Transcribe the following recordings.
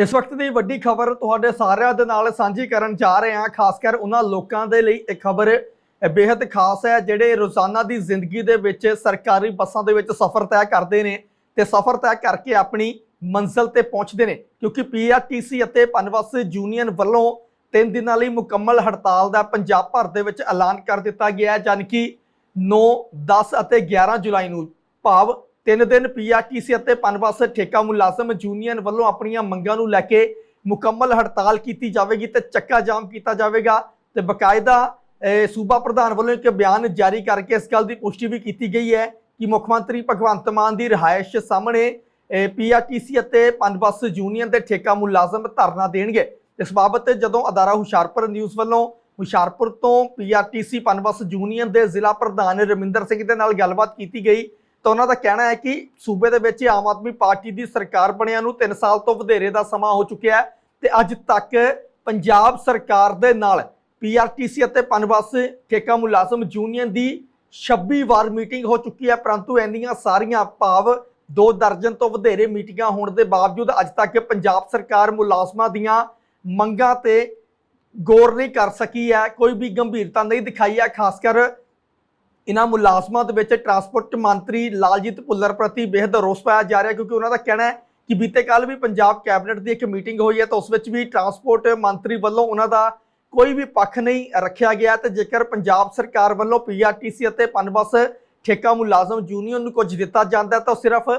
ਇਸ ਵਕਤ ਦੀ ਵੱਡੀ ਖਬਰ ਤੁਹਾਡੇ ਸਾਰਿਆਂ ਦੇ ਨਾਲ ਸਾਂਝੀ ਕਰਨ ਜਾ ਰਹੇ ਹਾਂ, ਖਾਸ ਕਰ ਉਹਨਾਂ ਲੋਕਾਂ ਦੇ ਲਈ ਇਹ ਖਬਰ ਬੇहद ਖਾਸ ਹੈ, ਜਿਹੜੇ ਰੋਜ਼ਾਨਾ ਦੀ ਜ਼ਿੰਦਗੀ ਦੇ ਵਿੱਚ ਸਰਕਾਰੀ ਬੱਸਾਂ ਦੇ ਵਿੱਚ ਸਫ਼ਰ ਤੈਅ ਕਰਦੇ ਨੇ ਤੇ ਸਫ਼ਰ ਤੈਅ ਕਰਕੇ ਆਪਣੀ ਮੰਜ਼ਿਲ ਤੇ ਪਹੁੰਚਦੇ ਨੇ ਕਿਉਂਕਿ ਪੀਆਰਟੀਸੀ ਅਤੇ ਪਨਬਸ ਯੂਨੀਅਨ ਵੱਲੋਂ ਤਿੰਨ ਦਿਨਾਂ ਲਈ ਮੁਕੰਮਲ ਹੜਤਾਲ ਦਾ ਪੰਜਾਬ ਭਰ ਦੇ ਵਿੱਚ ਐਲਾਨ ਕਰ ਦਿੱਤਾ ਗਿਆ ਹੈ, ਜਾਣੀ ਕਿ 9 10 ਅਤੇ 11 ਜੁਲਾਈ ਨੂੰ ਭਾਵ ਤਿੰਨ ਦਿਨ ਪੀਆਰਟੀਸੀ ਅਤੇ ਪਨਬਸ ਠੇਕਾ ਮੁਲਾਜ਼ਮ ਯੂਨੀਅਨ ਵੱਲੋਂ ਆਪਣੀਆਂ ਮੰਗਾਂ ਨੂੰ ਲੈ ਕੇ ਮੁਕੰਮਲ ਹੜਤਾਲ ਕੀਤੀ ਜਾਵੇਗੀ ਤੇ ਚੱਕਾ ਜਾਮ ਕੀਤਾ ਜਾਵੇਗਾ ਤੇ ਬਕਾਇਦਾ ਸੂਬਾ ਪ੍ਰਧਾਨ ਵੱਲੋਂ ਇੱਕ ਬਿਆਨ ਜਾਰੀ ਕਰਕੇ ਇਸ ਗੱਲ ਦੀ ਪੁਸ਼ਟੀ ਵੀ ਕੀਤੀ ਗਈ ਹੈ ਕਿ ਮੁੱਖ ਮੰਤਰੀ ਭਗਵੰਤ ਮਾਨ ਦੀ ਰਿਹਾਇਸ਼ ਸਾਹਮਣੇ ਪੀਆਰਟੀਸੀ ਅਤੇ ਪਨਬਸ ਯੂਨੀਅਨ ਦੇ ਠੇਕਾ ਮੁਲਾਜ਼ਮ ਧਰਨਾ ਦੇਣਗੇ। ਇਸ ਬਾਬਤ ਜਦੋਂ ਅਦਾਰਾ ਹੁਸ਼ਿਆਰਪੁਰ ਨਿਊਜ਼ ਵੱਲੋਂ ਹੁਸ਼ਿਆਰਪੁਰ ਤੋਂ ਪੀਆਰਟੀਸੀ ਪਨਬਸ ਯੂਨੀਅਨ ਦੇ ਜ਼ਿਲ੍ਹਾ ਪ੍ਰਧਾਨ ਰਮਿੰਦਰ ਸਿੰਘ ਦੇ ਨਾਲ ਗੱਲਬਾਤ ਕੀਤੀ ਗਈ ਤਾਂ ਉਹਨਾਂ ਦਾ ਕਹਿਣਾ ਹੈ ਕਿ ਸੂਬੇ ਦੇ ਵਿੱਚ ਆਮ ਆਦਮੀ ਪਾਰਟੀ ਦੀ ਸਰਕਾਰ ਬਣਿਆ ਨੂੰ 3 ਸਾਲ ਤੋਂ ਵਧੇਰੇ ਦਾ ਸਮਾਂ ਹੋ ਚੁੱਕਿਆ ਹੈ ਤੇ ਅੱਜ ਤੱਕ ਪੰਜਾਬ ਸਰਕਾਰ ਦੇ ਨਾਲ ਪੀਆਰਟੀਸੀ ਅਤੇ ਪਨਬਸ, ਠੇਕਾ ਮੁਲਾਜ਼ਮ ਯੂਨੀਅਨ ਦੀ 26 ਵਾਰ ਮੀਟਿੰਗ ਹੋ ਚੁੱਕੀ ਹੈ, ਪਰੰਤੂ ਇੰਨੀਆਂ ਸਾਰੀਆਂ ਭਾਵ ਦੋ ਦਰਜਨ ਤੋਂ ਵਧੇਰੇ ਮੀਟਿੰਗਾਂ ਹੋਣ ਦੇ ਬਾਵਜੂਦ ਅੱਜ ਤੱਕ ਪੰਜਾਬ ਸਰਕਾਰ ਮੁਲਾਜ਼ਮਾਂ ਦੀਆਂ ਮੰਗਾਂ ਤੇ ਗੌਰ ਨਹੀਂ ਕਰ ਸਕੀ ਹੈ, ਕੋਈ ਵੀ ਗੰਭੀਰਤਾ ਨਹੀਂ ਦਿਖਾਈ ਹੈ, ਖਾਸ ਕਰ ਇਹਨਾਂ ਮੁਲਾਜ਼ਮਾਂ ਦੇ ਵਿੱਚ ਟਰਾਂਸਪੋਰਟ ਮੰਤਰੀ ਲਾਲਜੀਤ ਭੁੱਲਰ ਪ੍ਰਤੀ ਬੇहद ਰੋਸ ਪਾਇਆ ਜਾ ਰਿਹਾ ਕਿਉਂਕਿ ਉਹਨਾਂ ਦਾ ਕਹਿਣਾ ਹੈ ਕਿ ਬੀਤੇ ਕੱਲ ਵੀ ਪੰਜਾਬ ਕੈਬਨਿਟ ਦੀ ਇੱਕ ਮੀਟਿੰਗ ਹੋਈ ਹੈ ਤਾਂ ਉਸ ਵਿੱਚ ਵੀ ਟਰਾਂਸਪੋਰਟ ਮੰਤਰੀ ਵੱਲੋਂ ਉਹਨਾਂ ਦਾ ਕੋਈ ਵੀ ਪੱਖ ਨਹੀਂ ਰੱਖਿਆ ਗਿਆ ਤੇ ਜੇਕਰ ਪੰਜਾਬ ਸਰਕਾਰ ਵੱਲੋਂ ਪੀਆਰਟੀਸੀ ਅਤੇ ਪਨਬਸ ਠੇਕਾ ਮੁਲਾਜ਼ਮ ਯੂਨੀਅਨ ਨੂੰ ਕੁਝ ਦਿੱਤਾ ਜਾਂਦਾ ਤਾਂ ਸਿਰਫ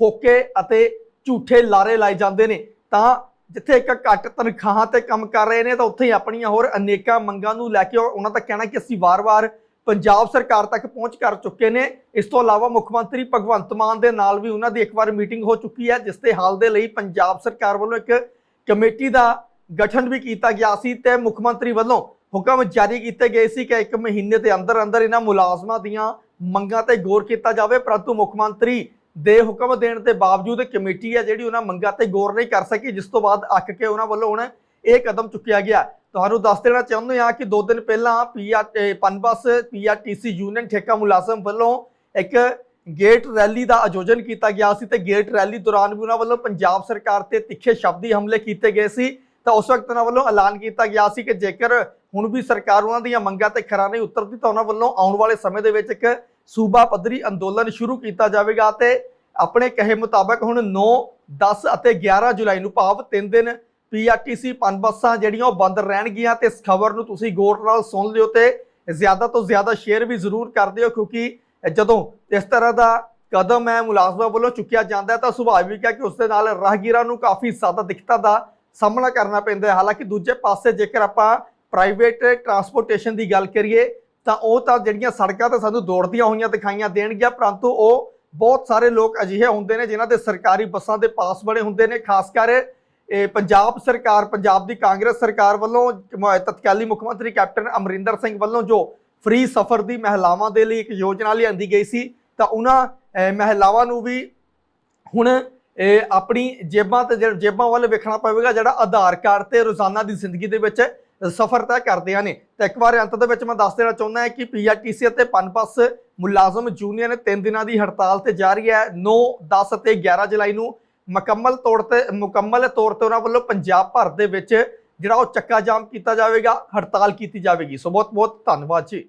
ਫੋਕੇ ਅਤੇ ਝੂਠੇ ਲਾਰੇ ਲਾਏ ਜਾਂਦੇ ਨੇ। ਤਾਂ ਜਿੱਥੇ ਇੱਕ ਘੱਟ ਤਨਖਾਹਾਂ ਤੇ ਕੰਮ ਕਰ ਰਹੇ ਨੇ ਤਾਂ ਉੱਥੇ ਹੀ ਆਪਣੀਆਂ ਹੋਰ ਅਨੇਕਾਂ ਮੰਗਾਂ ਨੂੰ ਲੈ ਕੇ ਉਹਨਾਂ ਦਾ ਕਹਿਣਾ ਕਿ ਅਸੀਂ ਵਾਰ-ਵਾਰ ਪੰਜਾਬ ਸਰਕਾਰ ਤੱਕ ਪਹੁੰਚ ਕਰ ਚੁੱਕੇ ਨੇ। ਇਸ ਤੋਂ ਇਲਾਵਾ ਮੁੱਖ ਮੰਤਰੀ ਭਗਵੰਤ ਮਾਨ ਦੇ ਨਾਲ ਵੀ ਉਹਨਾਂ ਦੀ ਇੱਕ ਵਾਰ ਮੀਟਿੰਗ ਹੋ ਚੁੱਕੀ ਹੈ, ਜਿਸ ਦੇ ਹਾਲ ਦੇ ਲਈ ਪੰਜਾਬ ਸਰਕਾਰ ਵੱਲੋਂ ਇੱਕ ਕਮੇਟੀ ਦਾ ਗਠਨ ਵੀ ਕੀਤਾ ਗਿਆ ਸੀ ਤੇ ਮੁੱਖ ਮੰਤਰੀ ਵੱਲੋਂ ਹੁਕਮ ਜਾਰੀ ਕੀਤੇ ਗਏ ਸੀ ਕਿ ਇੱਕ ਮਹੀਨੇ ਦੇ ਅੰਦਰ ਅੰਦਰ ਇਹਨਾਂ ਮੁਲਾਜ਼ਮਾਂ ਦੀਆਂ ਮੰਗਾਂ ਤੇ ਗੌਰ ਕੀਤਾ ਜਾਵੇ। ਪਰੰਤੂ ਮੁੱਖ ਮੰਤਰੀ ਦੇ ਹੁਕਮ ਦੇਣ ਦੇ ਬਾਵਜੂਦ ਕਮੇਟੀ ਹੈ ਜਿਹੜੀ ਉਹਨਾਂ ਮੰਗਾਂ ਤੇ ਗੌਰ ਨਹੀਂ ਕਰ ਸਕੀ, ਜਿਸ ਤੋਂ ਬਾਅਦ ਅੱਕ ਕੇ ਉਹਨਾਂ ਵੱਲੋਂ ਹੁਣ ਇਹ ਕਦਮ ਚੁੱਕਿਆ ਗਿਆ। ਤੁਹਾਨੂੰ ਦੱਸ ਦੇਣਾ ਚਾਹੁੰਦੇ ਹਾਂ ਕਿ ਦੋ ਦਿਨ ਪਹਿਲਾਂ ਪੀਆਰ ਪਨਬਸ ਪੀਆਰਟੀਸੀ ਯੂਨੀਅਨ ਠੇਕਾ ਮੁਲਾਜ਼ਮ ਵੱਲੋਂ ਇੱਕ ਗੇਟ ਰੈਲੀ ਦਾ ਆਯੋਜਨ ਕੀਤਾ ਗਿਆ ਸੀ ਤੇ ਗੇਟ ਰੈਲੀ ਦੌਰਾਨ ਵੀ ਉਹਨਾਂ ਵੱਲੋਂ ਪੰਜਾਬ ਸਰਕਾਰ ਤੇ ਤਿੱਖੇ ਸ਼ਬਦੀ ਹਮਲੇ ਕੀਤੇ ਗਏ ਸੀ। ਤਾਂ ਉਸ ਵਕਤ ਉਹਨਾਂ ਵੱਲੋਂ ਐਲਾਨ ਕੀਤਾ ਗਿਆ ਸੀ ਕਿ ਜੇਕਰ ਹੁਣ ਵੀ ਸਰਕਾਰ ਉਹਨਾਂ ਦੀਆਂ ਮੰਗਾਂ ਤੇ ਖਰਾ ਨਹੀਂ ਉਤਰਦੀ ਤਾਂ ਉਹਨਾਂ ਵੱਲੋਂ ਆਉਣ ਵਾਲੇ ਸਮੇਂ ਦੇ ਵਿੱਚ ਇੱਕ ਸੂਬਾ ਪੱਧਰੀ ਅੰਦੋਲਨ ਸ਼ੁਰੂ ਕੀਤਾ ਜਾਵੇਗਾ ਤੇ ਆਪਣੇ ਕਹੇ ਮੁਤਾਬਕ ਹੁਣ 9 10 ਅਤੇ 11 ਜੁਲਾਈ ਨੂੰ ਭਾਵ 3 ਦਿਨ ਪੀਆਰਟੀਸੀ ਪਨਬੱਸਾਂ ਜਿਹੜੀਆਂ ਉਹ ਬੰਦ ਰਹਿਣਗੀਆਂ ਤੇ ਇਸ ਖਬਰ ਨੂੰ ਤੁਸੀਂ ਗੌਰ ਨਾਲ ਸੁਣ ਲਿਓ ਤੇ ਜ਼ਿਆਦਾ ਤੋਂ ਜ਼ਿਆਦਾ ਸ਼ੇਅਰ ਵੀ ਜ਼ਰੂਰ ਕਰ ਦਿਓ ਕਿਉਂਕਿ ਜਦੋਂ ਇਸ ਤਰ੍ਹਾਂ ਦਾ ਕਦਮ ਹੈ, ਮੁਲਾਜ਼ਮਾਂ ਵੱਲੋਂ ਚੁੱਕਿਆ ਜਾਂਦਾ ਤਾਂ ਸੁਭਾਵਿਕ ਹੈ ਕਿ ਉਸ ਦੇ ਨਾਲ ਰਾਹਗੀਰਾਂ ਨੂੰ ਕਾਫੀ ਜ਼ਿਆਦਾ ਦਿੱਕਤਾਂ ਦਾ ਸਾਹਮਣਾ ਕਰਨਾ ਪੈਂਦਾ ਹੈ। ਹਾਲਾਂਕਿ ਦੂਜੇ ਪਾਸੇ ਜੇਕਰ ਆਪਾਂ ਪ੍ਰਾਈਵੇਟ ਟਰਾਂਸਪੋਰਟੇਸ਼ਨ ਦੀ ਗੱਲ ਕਰੀਏ ਤਾਂ ਉਹ ਤਾਂ ਜਿਹੜੀਆਂ ਸੜਕਾਂ ਤੇ ਸਾਨੂੰ ਦੌੜਦੀਆਂ ਹੋਈਆਂ ਦਿਖਾਈਆਂ ਦੇਣਗੀਆਂ, ਪਰੰਤੂ ਉਹ ਬਹੁਤ ਸਾਰੇ ਲੋਕ ਅਜਿਹੇ ਹੁੰਦੇ ਨੇ ਜਿਨ੍ਹਾਂ ਦੇ ਸਰਕਾਰੀ ਬੱਸਾਂ ਦੇ ਪਾਸ ਬਣੇ ਹੁੰਦੇ ਨੇ, ਖਾਸ ਕਰ ਇਹ ਪੰਜਾਬ ਸਰਕਾਰ ਪੰਜਾਬ ਦੀ ਕਾਂਗਰਸ ਸਰਕਾਰ ਵੱਲੋਂ ਤਤਕਾਲੀ ਮੁੱਖ ਮੰਤਰੀ ਕੈਪਟਨ ਅਮਰਿੰਦਰ ਸਿੰਘ ਵੱਲੋਂ ਜੋ ਫ੍ਰੀ ਸਫ਼ਰ ਦੀ ਮਹਿਲਾਵਾਂ ਦੇ ਲਈ ਇੱਕ ਯੋਜਨਾ ਲਿਆਂਦੀ ਗਈ ਸੀ ਤਾਂ ਉਹਨਾਂ ਅਹ, ਮਹਿਲਾਵਾਂ ਨੂੰ ਵੀ ਹੁਣ ਆਪਣੀ ਜੇਬਾਂ ਤੇ ਜੇਬਾਂ ਵੱਲ ਵੇਖਣਾ ਪਵੇਗਾ ਜਿਹੜਾ ਆਧਾਰ ਕਾਰਡ ਤੇ ਰੋਜ਼ਾਨਾ ਦੀ ਜ਼ਿੰਦਗੀ ਦੇ ਵਿੱਚ ਸਫ਼ਰ ਤੈਅ ਕਰਦੀਆਂ ਨੇ ਤਾਂ ਇੱਕ ਵਾਰ ਅੰਤ ਦੇ ਵਿੱਚ ਮੈਂ ਦੱਸ ਦੇਣਾ ਚਾਹੁੰਦਾ ਹਾਂ ਕਿ ਪੀਆਰਟੀਸੀ ਅਤੇ ਪਨਪਸ ਮੁਲਾਜ਼ਮ ਯੂਨੀਅਨ ਤਿੰਨ ਦਿਨਾਂ ਦੀ ਹੜਤਾਲ ਤੇ ਜਾਰੀ ਹੈ। 9 10 ਅਤੇ 11 ਜੁਲਾਈ ਨੂੰ ਮੁਕੰਮਲ ਤੌਰ ਤੇ, ਮੁਕੰਮਲ ਤੌਰ ਤੇ ਉਹਨਾਂ ਵੱਲੋਂ ਪੰਜਾਬ ਭਰ ਦੇ ਵਿੱਚ ਜਿਹੜਾ ਉਹ ਚੱਕਾ ਜਾਮ ਕੀਤਾ ਜਾਵੇਗਾ, ਹੜਤਾਲ ਕੀਤੀ ਜਾਵੇਗੀ। ਸੋ ਬਹੁਤ ਬਹੁਤ ਧੰਨਵਾਦ ਜੀ।